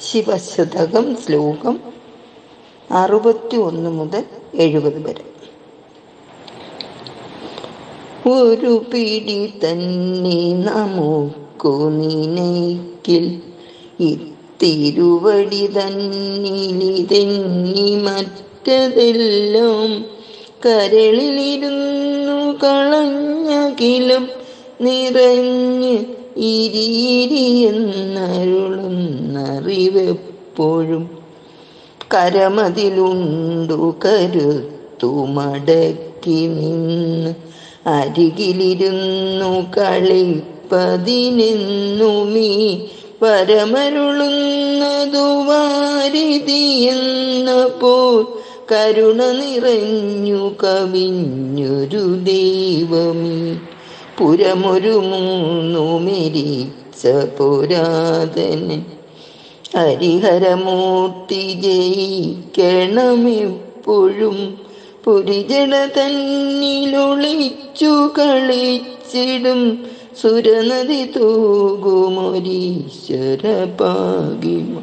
ശിവശതകം ശ്ലോകം അറുപത്തി ഒന്ന് മുതൽ എഴുപത് വരെ. ഒരു പിടി തന്നെ നമുക്കു നിനയ്ക്കിൽ ഇത്തിരുവടി തന്നിലിതെന്നി മറ്റതെല്ലാം കരളിലിരുന്നു കളഞ്ഞകിലും നിറഞ്ഞ് ഇരിയിരി എന്നരുളുന്നറിവെപ്പോഴും കരമതിലുണ്ടു കരുത്തു മടക്കി നിന്ന് അരികിലിരുന്നു കളിപ്പതിനെന്നുമീ പരമരുളുന്നതു വാരിതിയെന്ന പോൽ കരുണ നിറഞ്ഞു കവിഞ്ഞൊരു ദൈവമേ. പുരമൊരു മൂന്നു മിരിച്ച പുരാതന് ഹരിഹരമൂർത്തി ജയിക്കണമെപ്പോഴും പുരിജട തന്നിലൊളിച്ചു കളിച്ചിടും സുരനദി തൂകുമൊരീശ്വര പാകിമ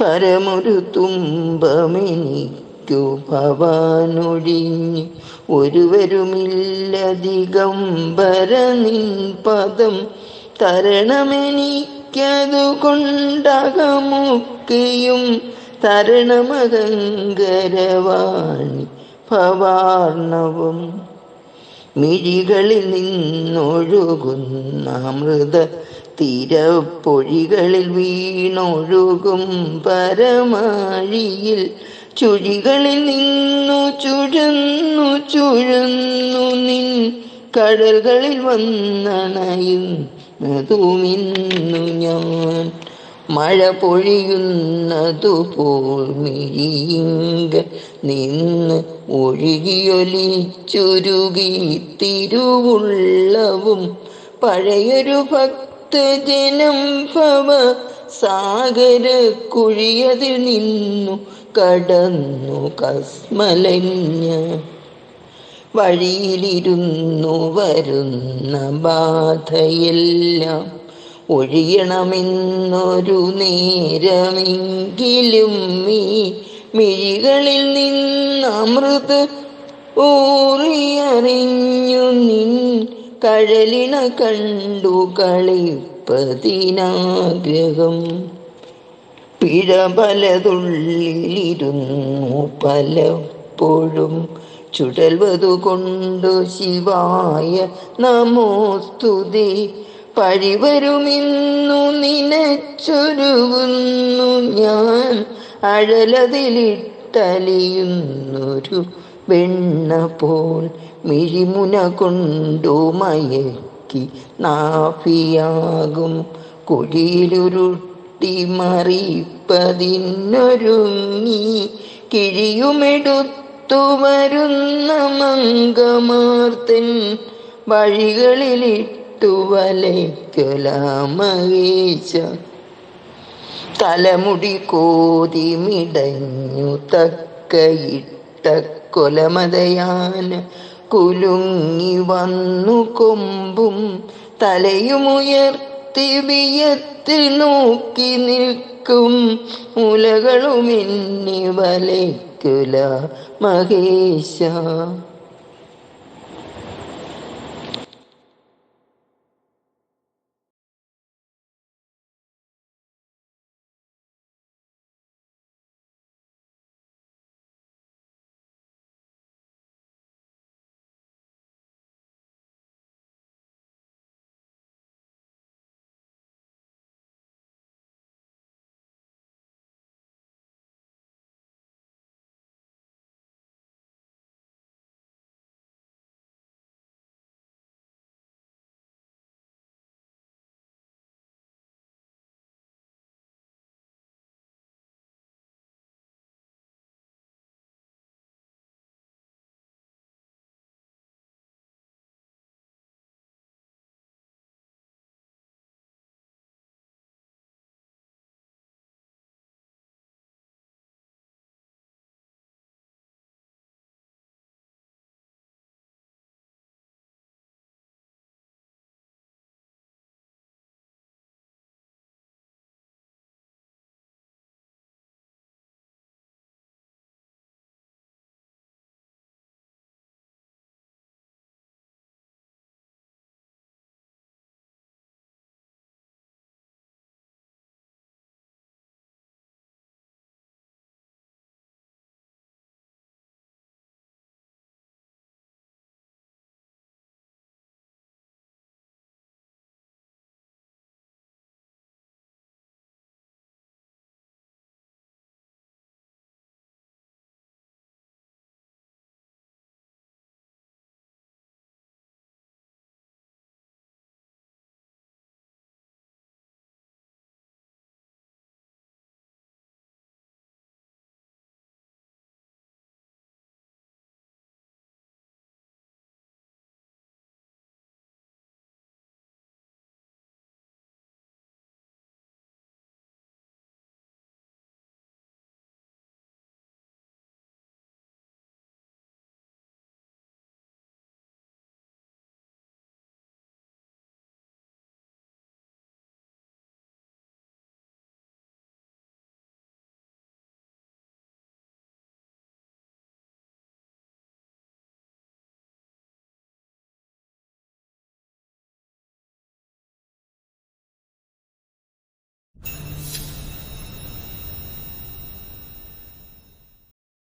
പരമൊരു തുമ്പമെനിക്കു ഭവാനൊഴിഞ്ഞ് ഒരുവരുമില്ലധികം ഭരനിൻ പദം തരണമെനിക്കതു കൊണ്ടകമൊക്കെയും തരണമകങ്കരവാണി ഭവാർണവും. മിഴികളിൽ നിന്നൊഴുകുന്ന അമൃത തീരപ്പൊഴികളിൽ വീണൊഴുകും പരമാഴിയിൽ ചുഴികളിൽ നിന്നു ചുഴന്നു ചുഴന്നു നിൻ കടലുകളിൽ വന്നണയുന്നതുമിന്നു ഞാൻ. മഴ പൊഴിയുന്നതുപോൽ മിഴിയിങ്ക നിന്ന് ഒഴുകിയൊലിച്ചുരുകി തിരുവുള്ളവും പഴയൊരു ഭക്തജനം ഭവ സാഗര കുഴിയതിൽ നിന്നു കടന്നു കസ്മലഞ്ഞ് വഴിയിലിരുന്നു വരുന്ന ബാധയെല്ലാം ഒഴിയണമെന്നൊരു നേരമെങ്കിലും ഈ മിഴികളിൽ നിന്നമൃത് ഊറിയറിഞ്ഞു നിൻ കഴലിന കണ്ടു കളിപ്പതിനാഗ്രഹം. പിഴ പലതുള്ളിലിരുന്നു പലപ്പോഴും ചുടൽവതുകൊണ്ടു ശിവായ നമോസ്തുതി പഴിവരുമിന്നു നിനച്ചൊരുവുന്നു ഞാൻ. അഴലതിലിട്ടലിയുന്നൊരു വെണ്ണ പോൽ മിഴിമുന കൊണ്ടു മയക്കി നാഫിയാകും കുഴിയിലുരുട്ടി മറിപ്പതിനൊരുങ്ങി കിഴിയുമെടുത്തു വരുന്ന മംഗമാർത്തൻ വഴികളിലിട്ടു വലയ്ക്കൊലാമകേശ തലമുടി കോതിമിടഞ്ഞു തക്കയിട്ട കൊലമതയാന കുലുങ്ങി വന്നു കൊമ്പും തലയുമുയർത്തി വിയത്തിൽ നോക്കി നിൽക്കും മുലകളുമെന്നി വലയ്ക്കുല മഹേശ.